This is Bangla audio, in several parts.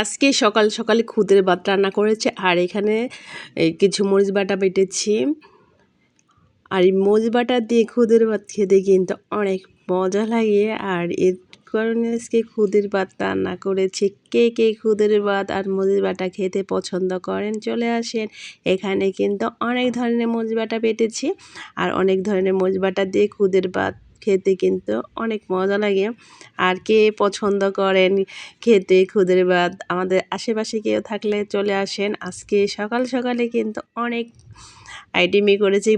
আজকে সকাল সকালে খুদের ভাত রান্না করেছে, আর এখানে কিছু মরিচ বাটা বেটেছি। আর এই মরিচ বাটা দিয়ে খুদের ভাত খেতে কিন্তু অনেক মজা লাগে, আর এর কারণে আজকে খুদের ভাত রান্না করেছি। কে কে খুদের ভাত আর মরিচ বাটা খেতে পছন্দ করেন চলে আসেন। এখানে কিন্তু অনেক ধরনের মরিচ বাটা বেটেছি, আর অনেক ধরনের মরিচ বাটা দিয়ে খুদের ভাত খেতে কিন্তু অনেক মজা লাগে। আর কে পছন্দ করেন খেতে খুদের ভাত, আমাদের আশেপাশে কেউ থাকলে চলে আসেন। আজকে সকাল সকালে কিন্তু অনেক আইটেমই করেছি।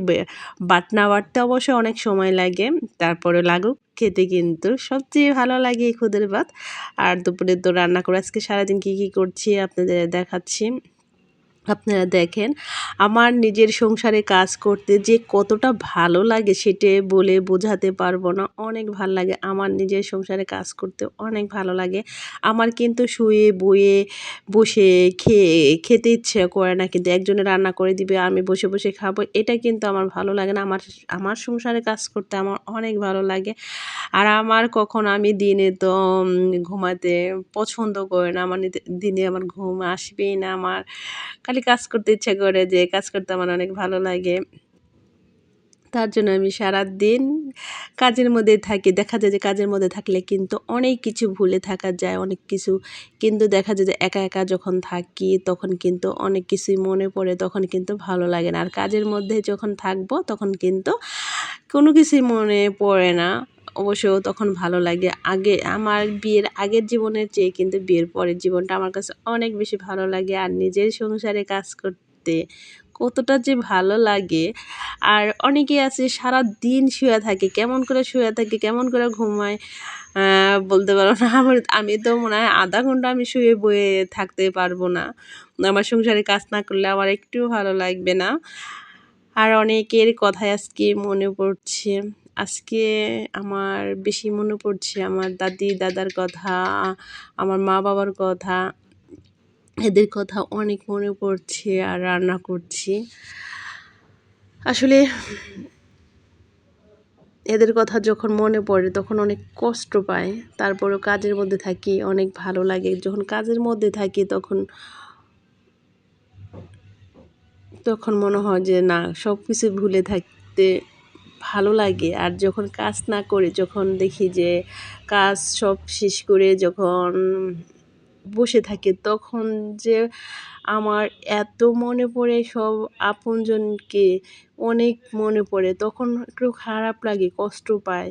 বাটনা বাটতে অবশ্য অনেক সময় লাগে। তারপরে লাগুক, খেতে কিন্তু সবচেয়ে ভালো লাগে এই খুদের ভাত। আর দুপুরে তো রান্না করে আজকে সারাদিন কী কী করছি আপনাদের দেখাচ্ছি। আপনারা দেখেন, আমার নিজের সংসারে কাজ করতে যে কতটা ভালো লাগে সেটা বলে বোঝাতে পারব না। অনেক ভালো লাগে। আমার নিজের সংসারে কাজ করতে অনেক ভালো লাগে। আমার কিন্তু শুয়ে, বয়ে, বসে খেয়ে, খেতে ইচ্ছে করে না কিন্তু একজনে রান্না করে দিবে, আমি বসে বসে খাব, এটা কিন্তু আমার ভালো লাগে না। আমার আমার সংসারে কাজ করতে আমার অনেক ভালো লাগে। আর আমার কখন আমি দিনে তো ঘুমাতে পছন্দ করে না। আমার দিনে আমার ঘুম আসবেই না। আমার খালি কাজ করতে ইচ্ছা করে যে কাজ করতে আমার অনেক ভালো লাগে। তার জন্য আমি সারা দিন কাজের মধ্যে থাকি। দেখা যায় যে কাজের মধ্যে থাকলে কিন্তু অনেক কিছু ভুলে থাকা যায়, অনেক কিছু কিন্তু দেখা যায় যে একা একা যখন থাকি তখন কিন্তু অনেক কিছুই মনে পড়ে, তখন কিন্তু ভালো লাগে না। আর কাজের মধ্যে যখন থাকব তখন কিন্তু কোনো কিছুই মনে পড়ে না। অবশ্য তখন ভালো লাগে। আগে আমার বিয়ের আগের জীবনের চেয়ে কিন্তু বিয়ের পরের জীবনটা আমার কাছে অনেক বেশি ভালো লাগে আর নিজের সংসারে কাজ করতে কতটা যে ভালো লাগে। আর অনেকে আছে সারা দিন শুয়ে থাকে, কেমন করে শুয়ে থাকে, কেমন করে ঘুমায় বলতে পারো না। আমার, আমি তো মনে হয় আধা ঘণ্টা আমি শুয়ে বয়ে থাকতে পারব না। আমার সংসারে কাজ না করলে আমার একটু ভালো লাগবে না। আর অনেকের কথায় আজকে মনে পড়ছে। আজকে আমার বেশি মনে পড়ছে আমার দাদি, দাদার কথা, আমার মা বাবার কথা, এদের কথা অনেক মনে পড়ছে আর রান্না করছি। আসলে এদের কথা যখন মনে পড়ে তখন অনেক কষ্ট পায়। তারপরেও কাজের মধ্যে থাকি, অনেক ভালো লাগে। যখন কাজের মধ্যে থাকি তখন তখন মনে হয় যে না সব কিছু ভুলে থাকতে ভালো লাগে। আর যখন কাজ না করে, যখন দেখি যে কাজ সব শেষ করে যখন বসে থাকে, তখন যে আমার এত মনে পড়ে সব আপনজনকে, অনেক মনে পড়ে, তখন একটু খারাপ লাগে, কষ্ট পায়।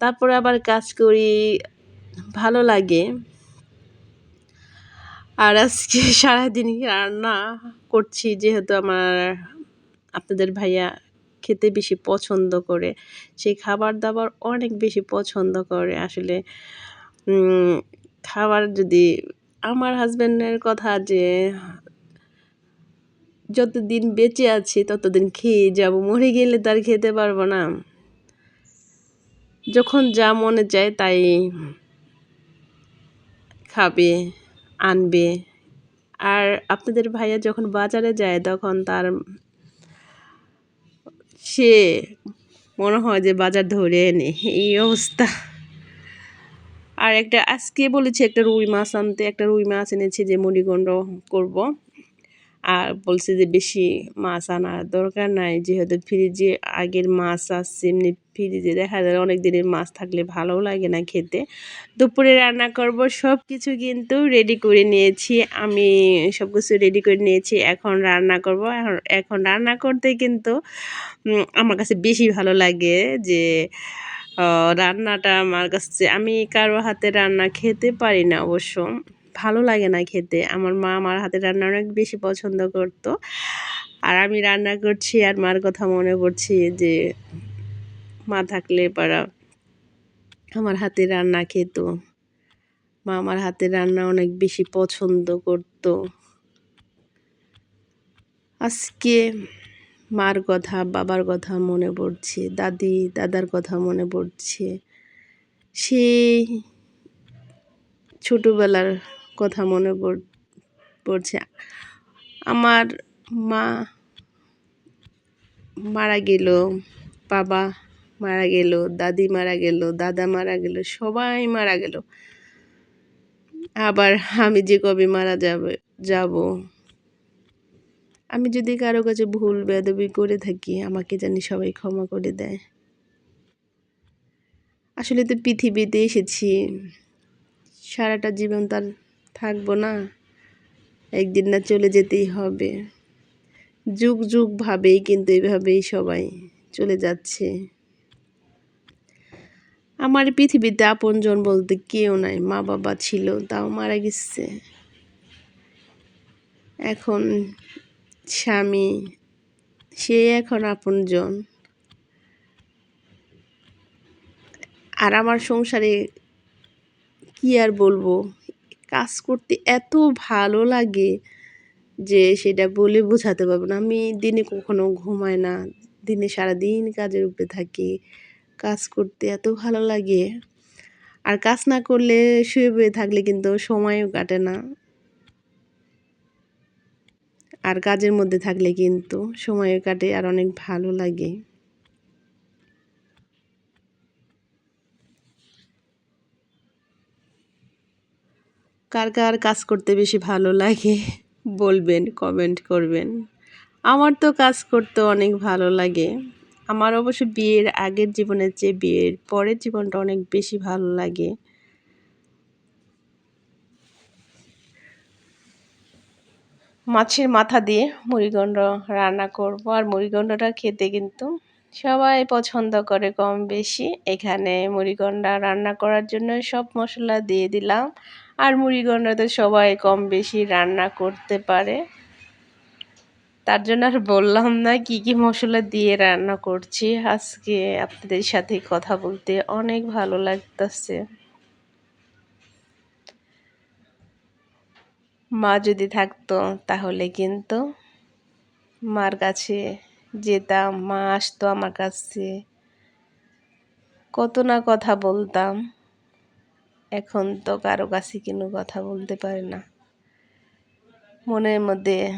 তারপরে আবার কাজ করি, ভালো লাগে। আর আজকে সারাদিন রান্না করছি, যেহেতু আমার আপনাদের ভাইয়া খেতে বেশি পছন্দ করে। সেই খাবার দাবার অনেক বেশি পছন্দ করে আসলে। খাবার যদি আমার হাজব্যান্ডের কথা যে যতদিন বেঁচে আছি ততদিন খেয়ে যাব, মরে গেলে তার খেতে পারব না। যখন যা মনে চায় তাই খাবে, আনবে। আর আপনাদের ভাইয়া যখন বাজারে যায় তখন তার সে মনে হয় যে বাজার ধরে এনে, এই অবস্থা। আর একটা, আজকে বলেছি একটা রুই মাছ আনতে, একটা রুই মাছ এনেছি যে মুড়িগণ্ড করব। আর বলছে যে বেশি মাছ আনার দরকার নাই, যেহেতু ফ্রিজে আগের মাছ আসছে এমনি ফ্রিজে দেখা যায় অনেক দিনের মাছ থাকলে ভালোও লাগে না খেতে। দুপুরে রান্না করব সব কিছু কিন্তু রেডি করে নিয়েছি, আমি সব কিছু রেডি করে নিয়েছি, এখন রান্না করব। এখন রান্না করতে কিন্তু আমার কাছে বেশি ভালো লাগে যে রান্নাটা আমার কাছে, আমি কারও হাতে রান্না খেতে পারি না অবশ্য। ভালো লাগে না খেতে। আমার মা আমার হাতে রান্না অনেক বেশি পছন্দ করতো। আর আমি রান্না করছি আর মার কথা মনে করছি যে, মা থাকলে পারা আমার হাতে রান্না খেত। মা আমার হাতে রান্না অনেক বেশি পছন্দ করত। আজকে মার কথা, বাবার কথা মনে পড়ছে, দাদি, দাদার কথা মনে পড়ছে। সেই ছোটোবেলার কথা মনে পড়ছে। আমার মা মারা গেল, বাবা মারা গেল, দাদি মারা গেল, দাদা মারা গেল, সবাই মারা গেল। আবার আমি যে কবে মারা যাবে, যাব? আমি যদি কারও কাছে ভুল বেদবি করে থাকি, আমাকে জানি সবাই ক্ষমা করে দেয়। আসলে তো পৃথিবীতে এসেছি, সারাটা জীবন তার থাকব না। একদিন না চলে যেতেই হবে। যুগ যুগ ভাবেই কিন্তু এভাবেই সবাই চলে যাচ্ছে। আমার পৃথিবীতে আপনজন বলতে কেউ নাই, মা বাবা ছিল, তাও মারা গেছে। এখন স্বামী, সে এখন আপনজন। আর আমার সংসারে কি আর বলব? কাজ করতে এত ভালো লাগে যে সেটা বলে বোঝাতে পারব না। আমি দিনে কখনো ঘুমাই না, দিনে সারাদিন কাজের উপরে থাকি, কাজ করতে এত ভালো লাগে। আর কাজ না করলে শুয়ে বয়ে থাকলে কিন্তু সময়ও কাটে না। আর কাজের মধ্যে থাকলে কিন্তু সময়ও কাটে আর অনেক ভালো লাগে। কার কার কাজ করতে বেশি ভালো লাগে বলবেন কমেন্ট করবেন। আমার তো কাজ করতে অনেক ভালো লাগে। আমার অবশ্য বিয়ের আগের জীবনের চেয়ে বিয়ের পরের জীবনটা অনেক বেশি ভালো লাগে। মাছের মাথা দিয়ে মুড়িগণ্ড রান্না করব। আর মুড়িগণ্ডটা খেতে কিন্তু সবাই পছন্দ করে কম বেশি। এখানে মুড়িগন্ডা রান্না করার জন্য সব মশলা দিয়ে দিলাম। আর মুড়িগন্ডা তো সবাই কম বেশি রান্না করতে পারে। তার জন্য আর বললাম না কি কি মশলা দিয়ে রান্না করছি। আজকে আপনাদের সাথে কথা বলতে অনেক ভালো লাগতেছে। মা যদি থাকতো তাহলে কিন্তু মার কাছে যেতাম, মা আসতো আমার কাছে। কত না কথা বলতাম। এখন তো কারও কাছে কোনো কথা বলতে পারে না। মনের মধ্যে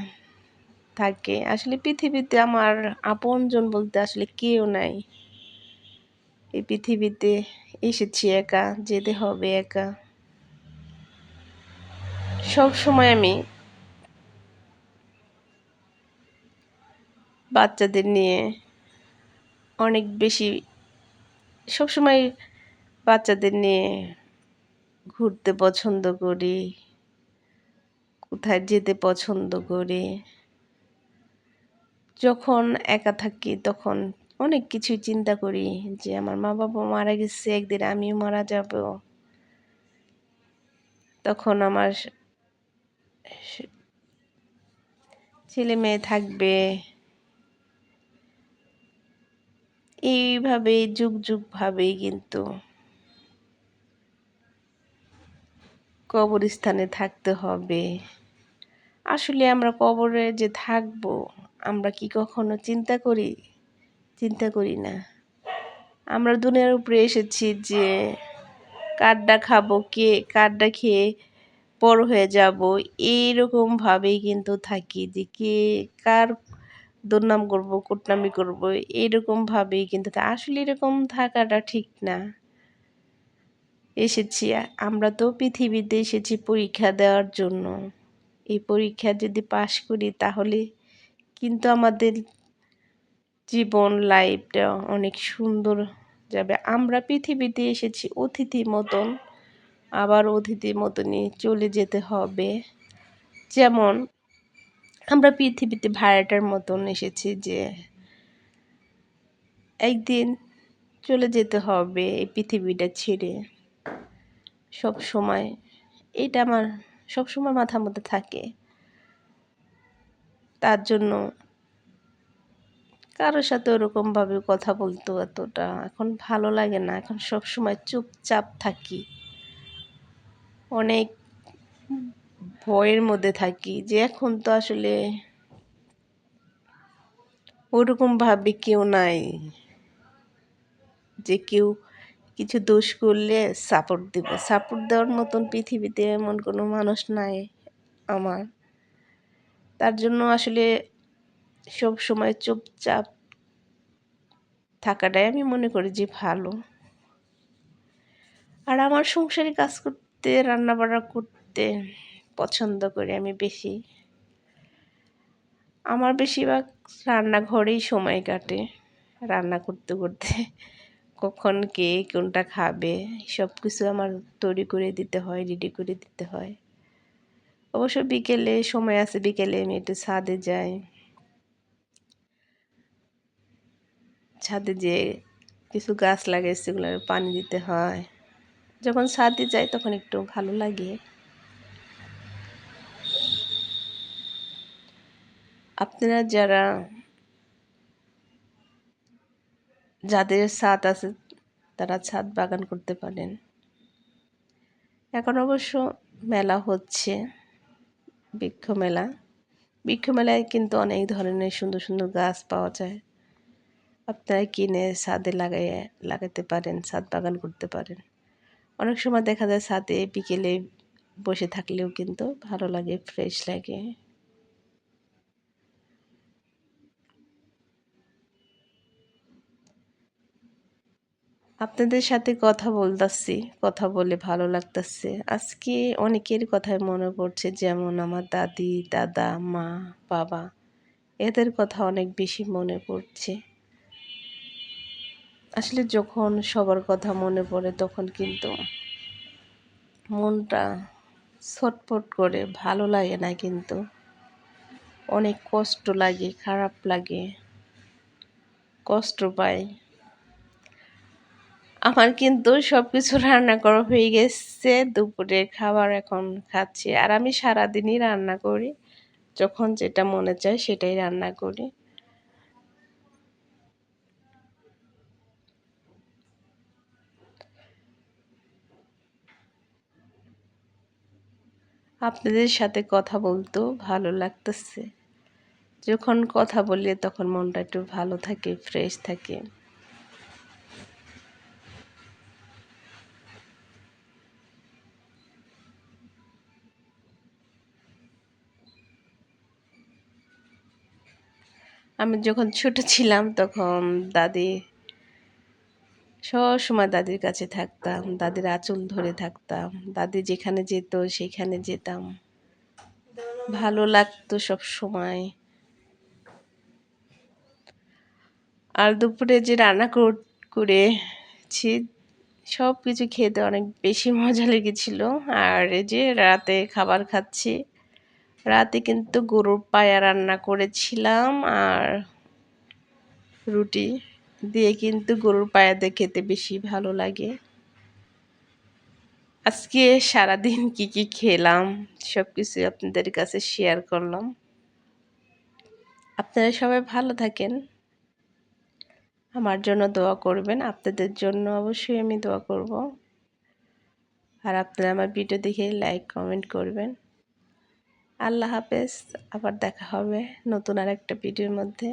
থাকে। আসলে পৃথিবীতে আমার আপনজন বলতে আসলে কেউ নাই। এই পৃথিবীতে এসেছি একা, যেতে হবে একা। সব সময় আমি বাচ্চাদের নিয়ে অনেক বেশি সবসময় বাচ্চাদের নিয়ে ঘুরতে পছন্দ করি। কোথায় যেতে পছন্দ করি। যখন একা থাকি তখন অনেক কিছু চিন্তা করি যে আমার মা বাবা মারা গেছে, একদিন আমিও মারা যাব। তখন আমার ছেলে মেয়ে থাকবে। এইভাবেই যুগ যুগভাবেই কিন্তু কবরস্থানে থাকতে হবে। আসলে আমরা কবরে যে থাকব, আমরা কি কখনো চিন্তা করি? চিন্তা করি না। আমরা দুনিয়ার উপরে এসেছি যে কাঠটা খাব কে? কাঠটা খেয়ে বড় হয়ে যাব। এইরকমভাবেই কিন্তু থাকি যে কে কার দুর্নাম করব, কুটনামি করব, এইরকমভাবেই কিন্তু আসলে এরকম থাকাটা ঠিক না। এসেছি। আমরা তো পৃথিবীতে এসেছি পরীক্ষা দেওয়ার জন্য। এই পরীক্ষা যদি পাশ করি তাহলে কিন্তু আমাদের জীবন লাইফটা অনেক সুন্দর যাবে। আমরা পৃথিবীতে এসেছি অতিথি মতন, আবার অতিথি মতনই চলে যেতে হবে। যেমন, আমরা পৃথিবীতে ভাড়াটার মতন এসেছি যে একদিন চলে যেতে হবে এই পৃথিবীটা ছেড়ে। সব সময়। এটা আমার সব সময় মাথার মধ্যে থাকে। তার জন্য কারোর সাথে ওরকমভাবে কথা বলতো এতটা। এখন ভালো লাগে না। এখন সব সময় চুপচাপ থাকি। অনেক ভয়ের মধ্যে থাকি যে এখন তো আসলে ওরকমভাবে কেউ নাই। যে কেউ কিছু দোষ করলে সাপোর্ট দেবে। সাপোর্ট দেওয়ার মতন পৃথিবীতে এমন কোনো মানুষ নাই আমার। তার জন্য আসলে সব সময় চুপচাপ থাকাটাই আমি মনে করি যে ভালো। আর আমার সংসারে কাজ করতে রান্না বান্না করতে পছন্দ করি আমি বেশি। আমার বেশিরভাগ রান্নাঘরেই সময় কাটে রান্না করতে করতে। কখন কে কোনটা খাবে সব কিছু আমার তৈরি করে দিতে হয় রেডি করে দিতে হয়। অবশ্য বিকেলে, সময় আছে বিকেলে আমি একটু ছাদে যাই। ছাদে যেয়ে কিছু গাছ লাগাই, সেগুলো পানি দিতে হয়। যখন ছাদে যাই তখন একটু ভালো লাগে। আপনারা যারা যাদের ছাদ আছে, তারা ছাদ বাগান করতে পারেন। এখন অবশ্য মেলা হচ্ছে, বৃক্ষ মেলা। বৃক্ষ মেলায় কিন্তু অনেক ধরনের সুন্দর সুন্দর গাছ পাওয়া যায়। আপনারা কিনে ছাদে লাগাই লাগাতে পারেন, ছাদ বাগান করতে পারেন। অনেক সময় দেখা যায় ছাদে বিকেলে বসে থাকলেও কিন্তু ভালো লাগে, ফ্রেশ লাগে। আপনাদের সাথে কথা বলতেছি, কথা বলে ভালো লাগতেছে। আজকে অনেকের কথাই মনে পড়ছে, যেমন আমার দাদি, দাদা, মা, বাবা, এদের কথা অনেক বেশি মনে পড়ছে। আসলে যখন সবার কথা মনে পড়ে, তখন কিন্তু মনটা ছটফট করে, ভালো লাগে না কিন্তু। অনেক কষ্ট লাগে, খারাপ লাগে, কষ্ট পাই। আমার কিন্তু সব কিছু রান্না করা হয়ে গেছে। দুপুরের খাবার এখন খাচ্ছি। আর আমি সারাদিনই রান্না করি। যখন যেটা মনে চায় সেটাই রান্না করি। আপনাদের সাথে কথা বলতেও ভালো লাগতেছে। যখন কথা বলি তখন মনটা একটু ভালো থাকে ফ্রেশ থাকে। আমি যখন ছোট ছিলাম তখন দাদি সব সময় দাদির কাছে থাকতাম, দাদির আঁচল ধরে থাকতাম, দাদি যেখানে যেত সেখানে যেতাম। ভালো লাগতো সব সময়। আর দুপুরে যে রান্না করেছি সব কিছু খেতে অনেক বেশি মজা লেগেছিল। আর এই যে রাতে খাবার খাচ্ছি রাতে কিন্তু গরুর পায়া রান্না করেছিলাম আর রুটি দিয়ে কিন্তু গরুর পায়া পায়াতে খেতে বেশি ভালো লাগে। আজকে সারাদিন কি কি খেলাম সব কিছু আপনাদের কাছে শেয়ার করলাম। আপনারা সবাই ভালো থাকেন। আমার জন্য দোয়া করবেন, আপনাদের জন্য অবশ্যই আমি দোয়া করব। আর আপনারা আমার ভিডিও দেখে লাইক কমেন্ট করবেন। আল্লাহ হাফেজ আবার দেখা হবে নতুন আর একটা ভিডিওর মধ্যে।